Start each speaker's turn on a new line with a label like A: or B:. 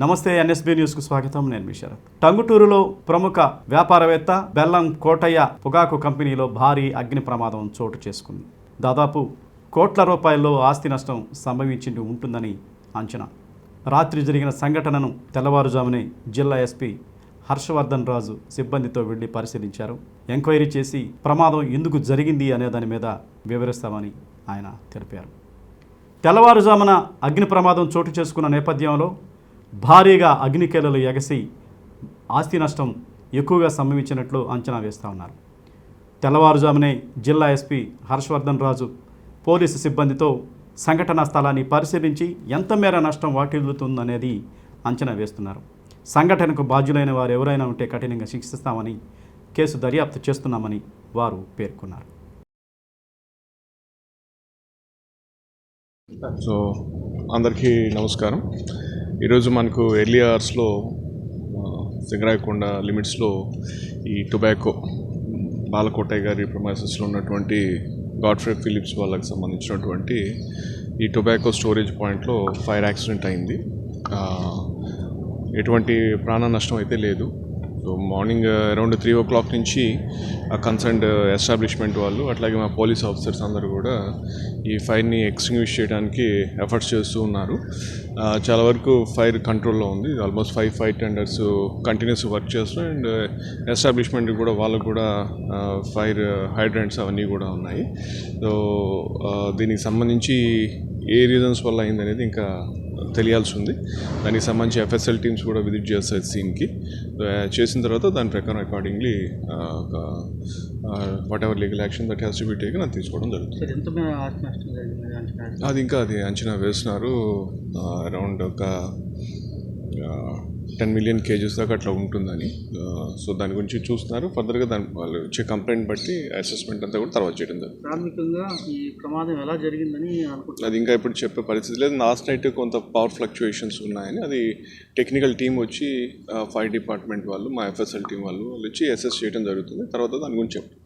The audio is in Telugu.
A: నమస్తే ఎన్ఎస్బి న్యూస్కు స్వాగతం. నేను మీ శరత్. టంగుటూరులో ప్రముఖ వ్యాపారవేత్త బెల్లం కోటయ్య పొగాకు కంపెనీలో భారీ అగ్ని ప్రమాదం చోటు చేసుకుంది. దాదాపు కోట్ల రూపాయల్లో ఆస్తి నష్టం సంభవించి ఉంటుందని అంచనా. రాత్రి జరిగిన సంఘటనను తెల్లవారుజామునే జిల్లా ఎస్పీ హర్షవర్ధన్ రాజు సిబ్బందితో వెళ్ళి పరిశీలించారు. ఎంక్వైరీ చేసి ప్రమాదం ఎందుకు జరిగింది అనే దాని మీద వివరిస్తామని ఆయన తెలిపారు. తెల్లవారుజామున అగ్ని ప్రమాదం చోటు చేసుకున్న నేపథ్యంలో భారీగా అగ్నికేలలు ఎగసి ఆస్తి నష్టం ఎక్కువగా సంభవించినట్లు అంచనా వేస్తూ ఉన్నారు. తెల్లవారుజామునే జిల్లా ఎస్పీ హర్షవర్ధన్ రాజు పోలీసు సిబ్బందితో సంఘటనా స్థలాన్ని పరిశీలించి ఎంత మేర నష్టం వాటిల్లుతుందనేది అంచనా వేస్తున్నారు. సంఘటనకు బాధ్యులైన వారు ఎవరైనా ఉంటే కఠినంగా శిక్షిస్తామని కేసు దర్యాప్తు చేస్తున్నామని వారు పేర్కొన్నారు.
B: సో అందరికీ నమస్కారం. ఈరోజు మనకు ఎర్లీ అవర్స్లో సింగరాయకొండ లిమిట్స్లో ఈ టొబాకో బాలకోటయ్య గారి ప్రొమైసెస్లో ఉన్నటువంటి గాడ్ఫ్రే ఫిలిప్స్ వాళ్ళకి సంబంధించినటువంటి ఈ టొబాకో స్టోరేజ్ పాయింట్లో ఫైర్ యాక్సిడెంట్ అయింది. ఎటువంటి ప్రాణ నష్టం అయితే లేదు. So morning around three o'clock నుంచి ఆ కన్సర్న్డ్ ఎస్టాబ్లిష్మెంట్ uh, వాళ్ళు అట్లాగే మా పోలీస్ ఆఫీసర్స్ అందరూ కూడా ఈ ఫైర్ని ఎక్స్టింగ్విష్ చేయడానికి ఎఫర్ట్స్ చేస్తూ ఉన్నారు. చాలా వరకు ఫైర్ కంట్రోల్లో ఉంది. Almost five five tenders continuous work చేస్తూ అండ్ ఎస్టాబ్లిష్మెంట్ uh, కూడా వాళ్ళకు కూడా ఫైర్ హైడ్రెంట్స్ అవన్నీ కూడా ఉన్నాయి. సో దీనికి సంబంధించి ఏ రీజన్స్ వల్ల అయిందనేది ఇంకా తెలియాల్సి ఉంది దానికి సంబంధించి ఎఫ్ఎస్ఎల్ టీమ్స్ కూడా విజిట్ చేస్తాయి సీన్కి చేసిన తర్వాత దాని ప్రకారం accordingly whatever legal action that has to be taken అది తీసుకోవడం జరుగుతుంది? అది ఇంకా అది అంచనా వేస్తున్నారు. అరౌండ్ ఒక టెన్ మిలియన్ కేజెస్ దాకా అట్లా ఉంటుందని. సో దాని గురించి చూస్తున్నారు. ఫర్దర్గా దాని వాళ్ళు వచ్చే కంప్లైంట్ బట్టి అసెస్మెంట్ అంతా కూడా తర్వాత చేయడం జరుగుతుంది.
C: ప్రాథమికంగా ఈ ప్రమాదం ఎలా జరిగిందని
B: అది ఇంకా ఇప్పుడు చెప్పే పరిస్థితి లేదు. లాస్ట్ నైట్ కొంత పవర్ ఫ్లక్చుయేషన్స్ ఉన్నాయని అది టెక్నికల్ టీం వచ్చి ఫైర్ డిపార్ట్మెంట్ వాళ్ళు మా ఎఫ్ఎస్ఎల్ టీం వాళ్ళు వాళ్ళు వచ్చి అసెస్ చేయడం జరుగుతుంది. తర్వాత దాని గురించి చెప్తాం.